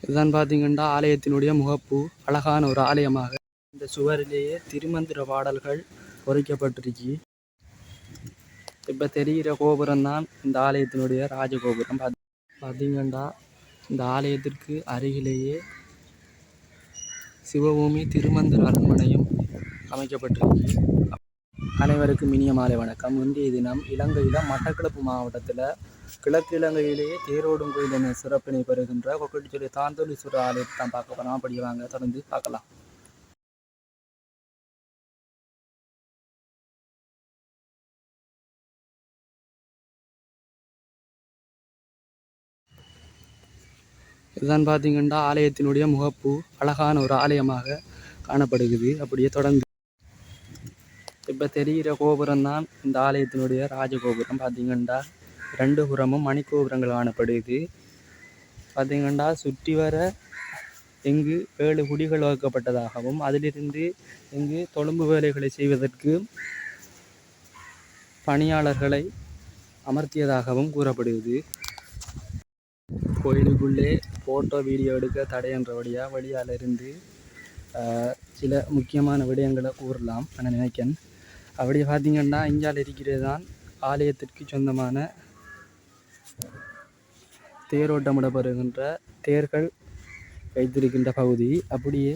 இதுதான் பார்த்தீங்கன்னா ஆலயத்தினுடைய முகப்பு அழகான ஒரு ஆலயமாக. இந்த சுவரிலேயே திருமந்திர பாடல்கள் பொறிக்கப்பட்டிருக்கு. இப்போ தெரிகிற கோபுரம் தான் இந்த ஆலயத்தினுடைய ராஜகோபுரம். பாத்- பார்த்தீங்கன்னா இந்த ஆலயத்திற்கு அருகிலேயே சிவபூமி திருமந்திர அரண்மனையும் அமைக்கப்பட்டிருக்கு. அனைவருக்கும் இனிய மாலை வணக்கம். இன்றைய தினம் இலங்கையில் மட்டக்களப்பு மாவட்டத்தில் கிழக்கு இலங்கையிலேயே தேரோடும் கோயில் என சிறப்பினை பெறுகின்ற கொக்கட்டிச்சொல்லி தாந்தோலீஸ்வரர் ஆலயத்தை தான் பார்க்க போகிறோம் அப்படி வாங்க தொடர்ந்து பார்க்கலாம். இதுதான் பார்த்தீங்கன்னா ஆலயத்தினுடைய முகப்பு அழகான ஒரு ஆலயமாக காணப்படுகிறது. அப்படியே தொடர்ந்து இப்போ தெரிகிற கோபுரம் தான் இந்த ஆலயத்தினுடைய ராஜகோபுரம். பார்த்தீங்கன்னா ரெண்டு புறமும் மணிக்கோபுரங்கள் காணப்படுது. பார்த்தீங்கன்னா சுற்றி வர இங்கு ஏழு குடிகள் வகுக்கப்பட்டதாகவும் அதிலிருந்து இங்கு தொழும்பு வேலைகளை செய்வதற்கு பணியாளர்களை அமர்த்தியதாகவும் கூறப்படுகிறது. கோயிலுக்குள்ளே ஃபோட்டோ வீடியோ எடுக்க தடை என்ற வழியாக இருந்து சில முக்கியமான விடயங்களை கூறலாம் நான் நினைக்கிறேன். அப்படி பார்த்தீங்கன்னா இஞ்சால் இருக்கிறது தான் ஆலயத்திற்கு சொந்தமான தேரோட்டமிடப்படுகின்ற தேர்கள் வைத்திருக்கின்ற பகுதி. அப்படியே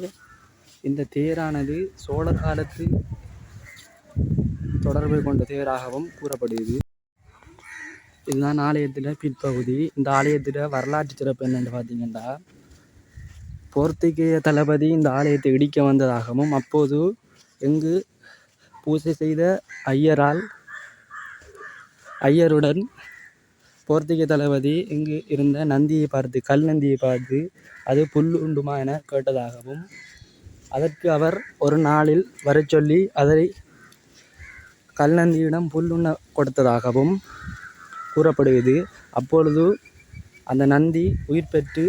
இந்த தேரானது சோழர் காலத்து தொடர்பு கொண்ட தேராகவும் கூறப்படுகிறது. இதுதான் ஆலயத்தில் பிற்பகுதி. இந்த ஆலயத்தில் வரலாற்று சிறப்பு என்னென்னு பார்த்தீங்கன்னா போர்த்துகேய தளபதி இந்த ஆலயத்தை இடிக்க வந்ததாகவும் அப்போது எங்கு பூஜை செய்த ஐயரால் ஐயருடன் போர்த்துகேய தளபதி இங்கு இருந்த நந்தியை பார்த்து கல் நந்தியை பார்த்து அது புல் உண்டுமா என கேட்டதாகவும் அதற்கு அவர் ஒரு நாளில் வரச் சொல்லி அதை கல் நந்தியிடம் புல்லுண்ண கொடுத்ததாகவும் கூறப்படுகிறது. அப்பொழுது அந்த நந்தி உயிர் பெற்று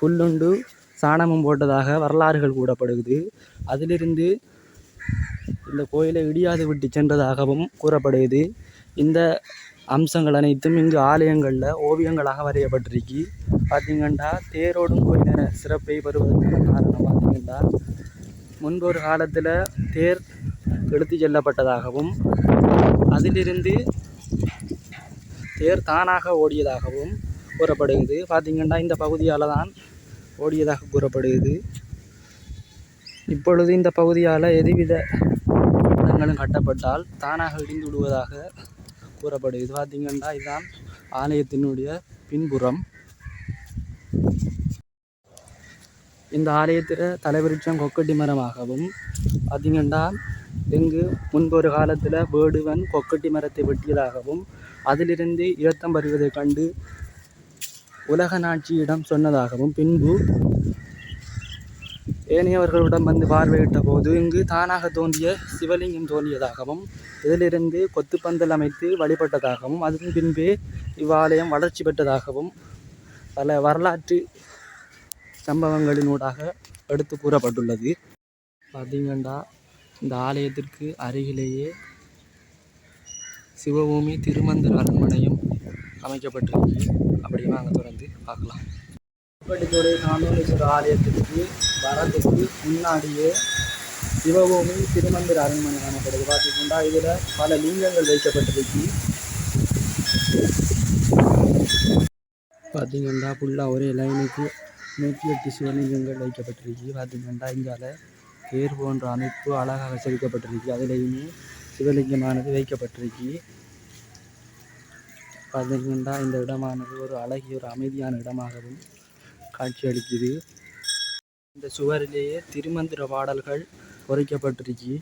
புல்லுண்டு சாணமும் போட்டதாக வரலாறுகள் கூறப்படுகிறது. அதிலிருந்து இந்த கோயிலை இடியாது விட்டு சென்றதாகவும் கூறப்படுகிறது. இந்த அம்சங்கள் அனைத்தும் இங்கு ஆலயங்களில் ஓவியங்களாக வரையப்பட்டிருக்கு. பார்த்தீங்கன்னா தேரோடும் கோயிலின சிறப்பை பெறுவதற்கான காரணம் பார்த்தீங்கன்னா முன்பொரு காலத்தில் தேர் எடுத்து செல்லப்பட்டதாகவும் அதிலிருந்து தேர் தானாக ஓடியதாகவும் கூறப்படுகிறது. பார்த்தீங்கன்னா இந்த பகுதியால் தான் ஓடியதாக கூறப்படுகிறது. இப்பொழுது இந்த பகுதியால் எதுவித கட்டடங்களும் கட்டப்பட்டால் தானாக இடிந்து விடுவதாக கூறப்படும். இது பார்த்தீங்கன்னா இதுதான் ஆலயத்தினுடைய பின்புறம். இந்த ஆலயத்தில் தலைவிருட்சம் கொக்கட்டி மரமாகவும் பார்த்தீங்கன்னா இங்கு முன்பொரு காலத்தில் வேடுவன் கொக்கட்டி மரத்தை வெட்டியதாகவும் அதிலிருந்து இரத்தம் வருவதைக் கண்டு உலக நாட்சியிடம் சொன்னதாகவும் பின்பு ஏனையவர்களிடம் வந்து பார்வையிட்ட போது இங்கு தானாக தோன்றிய சிவலிங்கம் தோன்றியதாகவும் இதிலிருந்து கொத்துப்பந்தல் அமைத்து வழிபட்டதாகவும் அதன் பின்பே இவ்வாலயம் வளர்ச்சி பெற்றதாகவும் பல வரலாற்று சம்பவங்களினூடாக எடுத்து கூறப்பட்டுள்ளது. பார்த்தீங்கண்டா இந்த ஆலயத்திற்கு அருகிலேயே சிவபூமி திருமந்திர அரண்மனையும் அமைக்கப்பட்டிருக்கு. அப்படி வாங்க தொடர்ந்து பார்க்கலாம். இப்படித்துறை காந்தோலீஸ்வரர் ஆலயத்திற்கு வரதுக்கு முன்னாடியே சிவபூமி திருமந்திர அரண்மனை காணப்படுது. பார்த்தீங்கன்னா இதில் பல லிங்கங்கள் வைக்கப்பட்டிருக்கு. பார்த்தீங்கன்னா ஃபுல்லாக ஒரே லைனுக்கு நூற்றி எட்டு சிவலிங்கங்கள் வைக்கப்பட்டிருக்கு. பார்த்தீங்கன்னா இங்கால தேர் போன்ற அமைப்பு அழகாக செதுக்கப்பட்டிருக்கு. அதிலேயுமே சிவலிங்கமானது வைக்கப்பட்டிருக்கு. பார்த்தீங்கன்னா இந்த இடமானது ஒரு அழகிய ஒரு அமைதியான இடமாகவும் காட்சியளிக்குது இந்த சுவரிலேயே திருமந்திர பாடல்கள் பொறிக்கப்பட்டிருக்கு.